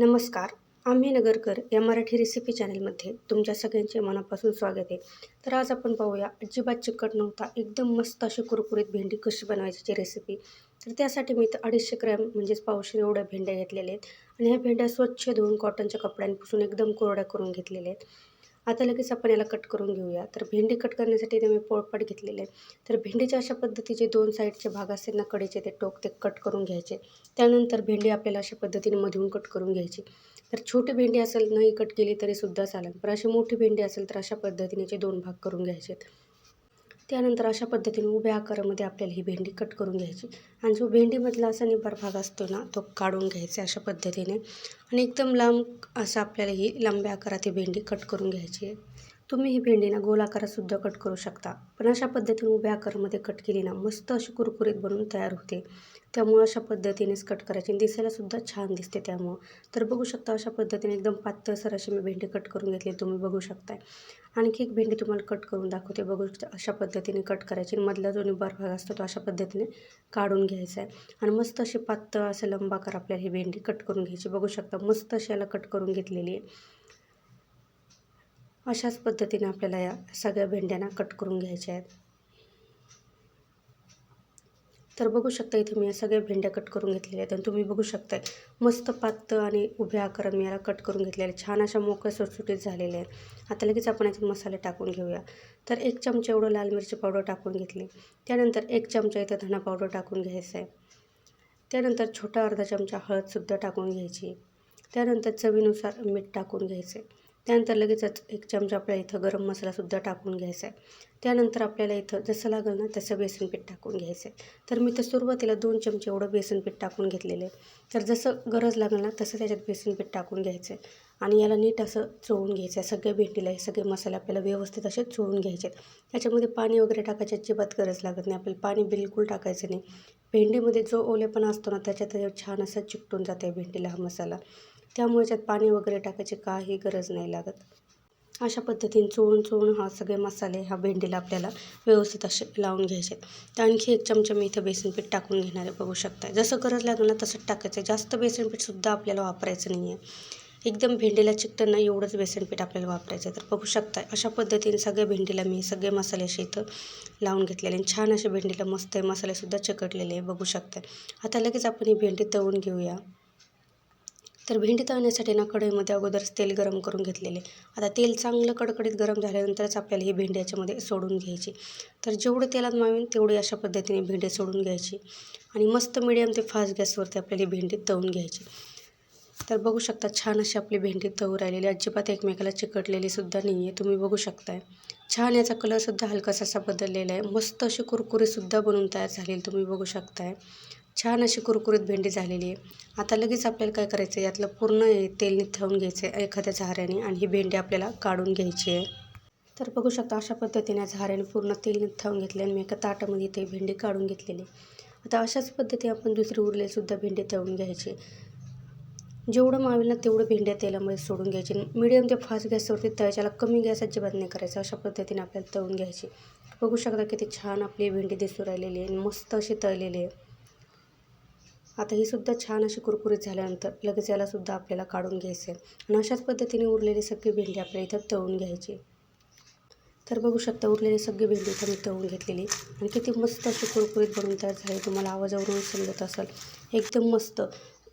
नमस्कार. आम्ही नगरकर या मराठी रेसिपी चॅनलमध्ये तुमच्या सगळ्यांचे मनापासून स्वागत आहे. तर आज आपण पाहूया अजिबात चिकट नव्हता एकदम मस्त अशी कुरकुरीत भेंडी कशी बनवायची रेसिपी तर त्यासाठी मी तर अडीचशे ग्रॅम म्हणजेच पावशे एवढ्या भेंड्या घेतलेल्या आहेत. आणि ह्या भेंड्या स्वच्छ धुवून कॉटनच्या कपड्यांपासून एकदम कोरड्या करून घेतलेल्या आहेत. आता लगेच आपण याला कट करून घेऊया. तर भेंडी कट करण्यासाठी इथे मी पोळपाट घेतलेले. आहे तर भेंडीच्या अशा पद्धतीचे दोन साईडचे भाग असतील ना कडीचे ते टोक ते कट करून घ्यायचे. त्यानंतर भेंडी आपल्याला अशा पद्धतीने मधून कट करून घ्यायची. तर छोटी भेंडी असेल नाही कट केली तरीसुद्धा चालेल. पण अशी मोठी भेंडी असेल तर अशा पद्धतीने दोन भाग करून घ्यायचे त्यानंतर अशा पद्धतीने उभ्या आकारामध्ये आपल्याला ही भेंडी कट करून घ्यायची. आणि जो भेंडीमधला असा निबार भाग असतो ना तो काढून घ्यायचा अशा पद्धतीने. आणि एकदम लांब असं आपल्याला ही लांब्या आकारात ही भेंडी कट करून घ्यायची आहे. तुम्ही ही भेंडी ना गोल आकारातसुद्धा कट करू शकता. पण अशा पद्धतीने उभ्या आकारामध्ये कट केली ना मस्त अशी कुरकुरीत बनून तयार होते. त्यामुळं अशा पद्धतीनेच कट करायची आणि दिसायलासुद्धा छान दिसते त्यामुळं. तर बघू शकता अशा पद्धतीने एकदम पातळसर अशी मी भेंडी कट करून घेतली तुम्ही बघू शकताय. आणखी एक भेंडी तुम्हाला कट करून दाखवते बघू अशा पद्धतीने कट करायची आणि मधला जो निबार भाग असतो तो अशा पद्धतीने काढून घ्यायचा आहे आणि मस्त अशी पातळ असं लंबाकार आपल्याला ही भेंडी कट करून घ्यायची. बघू शकता मस्त अशी याला कट करून घेतलेली आहे. अशाच पद्धतीने आपल्याला या सगळ्या भेंड्यांना कट करून घ्यायच्या आहेत. तर बघू शकता इथे मी या सगळ्या भेंड्या कट करून घेतलेल्या आहेत आणि तुम्ही बघू शकताय मस्त पातळ आणि उभ्या आकारात मी याला कट करून घेतलेल्या आहेत. छान अशा मोकळ्या सुटसुटीत झालेल्या आहेत. आता लगेच आपण याच्यात मसाले टाकून घेऊया. तर एक चमचा एवढं लाल मिरची पावडर टाकून घेतली. त्यानंतर एक चमचा इथं धना पावडर टाकून घ्यायचा आहे. त्यानंतर छोटा अर्धा चमचा हळदसुद्धा टाकून घ्यायची. त्यानंतर चवीनुसार मीठ टाकून घ्यायचं आहे. त्यानंतर लगेचच एक चमचा आपल्याला इथं गरम मसालासुद्धा टाकून घ्यायचा आहे. त्यानंतर आपल्याला इथं जसं लागेल ना तसं बेसन पीठ टाकून घ्यायचं आहे. तर मी तर सुरुवातीला दोन चमचे एवढं बेसन पीठ टाकून घेतलेलं आहे. तर जसं गरज लागेल ना तसं त्याच्यात बेसन पीठ टाकून घ्यायचं आहे. आणि याला नीट असं चोळून घ्यायचं आहे. सगळ्या भेंडीला हे सगळे मसाले आपल्याला व्यवस्थित असे चोळून घ्यायचे आहेत. त्याच्यामध्ये पाणी वगैरे टाकायची अजिबात गरज लागत नाही. आपल्याला पाणी बिलकुल टाकायचं नाही. भेंडीमध्ये जो ओलेपणा असतो ना त्याच्यात छान असं चिकटून जाते भेंडीला हा मसाला. त्यामुळे त्यात पाणी वगैरे टाकायची काही गरज नाही लागत. अशा पद्धतीने चोळून चोळून हा सगळे मसाले ह्या भेंडीला आपल्याला व्यवस्थित असे लावून घ्यायचे. तर आणखी एक चमचा मी इथं बेसन पीठ टाकून घेणारे बघू शकता. जसं गरज लागेल ना तसंच टाकायचं. जास्त बेसन पीठसुद्धा आपल्याला वापरायचं नाही आहे एकदम भेंडीला चिकटणं एवढंच बेसन पीठ आपल्याला वापरायचं आहे. तर बघू शकता अशा पद्धतीने सगळ्या भेंडीला मी सगळे मसाले असे इथं लावून घेतलेले आणि छान असे भेंडीला मस्त आहे मसालेसुद्धा चिकटलेले आहे बघू शकता. आता लगेच आपण ही भेंडी तळून घेऊया. तर भेंडी तळण्यासाठी ना कढईमध्ये अगोदरच तेल गरम करून घेतलेले. आता तेल चांगलं कडकडीत गरम झाल्यानंतरच आपल्याला ही भेंडी याच्यामध्ये सोडून घ्यायची. तर जेवढं तेलात मावेन तेवढी अशा पद्धतीने भेंडी सोडून घ्यायची. आणि मस्त मिडियम ते फास्ट गॅसवरती आपल्याला ही भेंडी तळून घ्यायची. तर बघू शकता छान अशी आपली भेंडी तळू राहिलेली. अजिबात एकमेकाला चिकटलेली सुद्धा नाही आहे तुम्ही बघू शकताय. छान याचा कलरसुद्धा हलकासा असा बदललेला आहे. मस्त अशी कुरकुरीसुद्धा बनवून तयार झालेली तुम्ही बघू शकताय. छान अशी कुरकुरीत भेंडी झालेली आहे. आता लगेच आपल्याला काय करायचं आहे? यातलं पूर्ण तेल निथळून घ्यायचं आहे एखाद्या झाऱ्याने आणि ही भेंडी आपल्याला काढून घ्यायची आहे. तर बघू शकता अशा पद्धतीने झाऱ्याने पूर्ण तेल निथळून घेतले आणि मी एका ताटामध्ये ते भेंडी काढून घेतलेली आता अशाच पद्धती आपण दुसरी उरलेलीसुद्धा भेंडी तळून घ्यायची जेवढं मावेल ना तेवढं भेंड्या तेलामध्ये सोडून घ्यायची मिडियम ते फास्ट गॅसवरती तळायच्याला कमी गॅस अजिबात नाही करायचं. अशा पद्धतीने आपल्याला तळून घ्यायची बघू शकता किती छान आपली भेंडी दिसून राहिलेली आहे मस्त अशी तळलेली आहे. आता ही सुद्धा छान अशी कुरकुरीत झाल्यानंतर लगेच यालासुद्धा आपल्याला काढून घ्यायचं आहे आणि अशाच पद्धतीने उरलेली सगळी भेंडी आपल्या इथं तळून घ्यायची. तर बघू शकता उरलेली सगळी भेंडी इथं मी तळून घेतलेली. आणि किती मस्त अशी कुरकुरीत बनवून तयार झाली. तुम्हाला आवाजावरून समजत असेल. एकदम मस्त.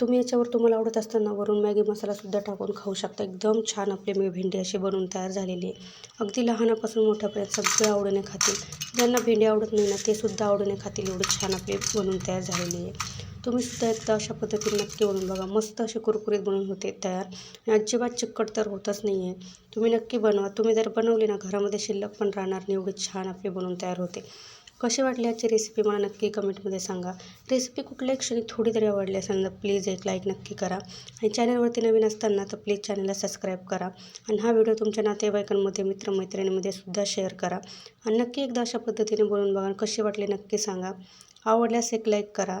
तुम्ही याच्यावर तुम्हाला आवडत असताना वरून मॅगी मसालासुद्धा टाकून खाऊ शकता. एकदम छान आपली मी भेंडी अशी बनवून तयार झालेली. आहे अगदी लहानापासून मोठ्यापर्यंत सगळे आवडीने खातील. ज्यांना भेंडी आवडत नाही ना ते सुद्धा आवडीने खातील. एवढी छान आपली बनवून तयार झालेली आहे. तुम्ही सुद्धा एकदा अशा पद्धतीने नक्की बनवून बघा. मस्त असे कुरकुरीत बनवून होते तयार. आणि अजिबात चिकट तर होतच नाही आहे तुम्ही नक्की बनवा. तुम्ही जर बनवली ना घरामध्ये शिल्लक पण राहणार नाही. एवढी छान आपली बनवून तयार होते. कशी वाटली आजची रेसिपी मला नक्की कमेंटमध्ये सांगा. रेसिपी कुठल्याही क्षणी थोडी तरी आवडली असेल तर प्लीज एक लाईक नक्की करा. आणि चॅनलवरती नवीन असताना तर प्लीज चॅनलला सबस्क्राईब करा. आणि हा व्हिडिओ तुमच्या नातेवाईकांमध्ये मित्रमैत्रिणीमध्ये सुद्धा शेअर करा. आणि नक्की एकदा अशा पद्धतीने बोलून बघा. कशी वाटली नक्की सांगा. आवडल्यास एक लाईक करा.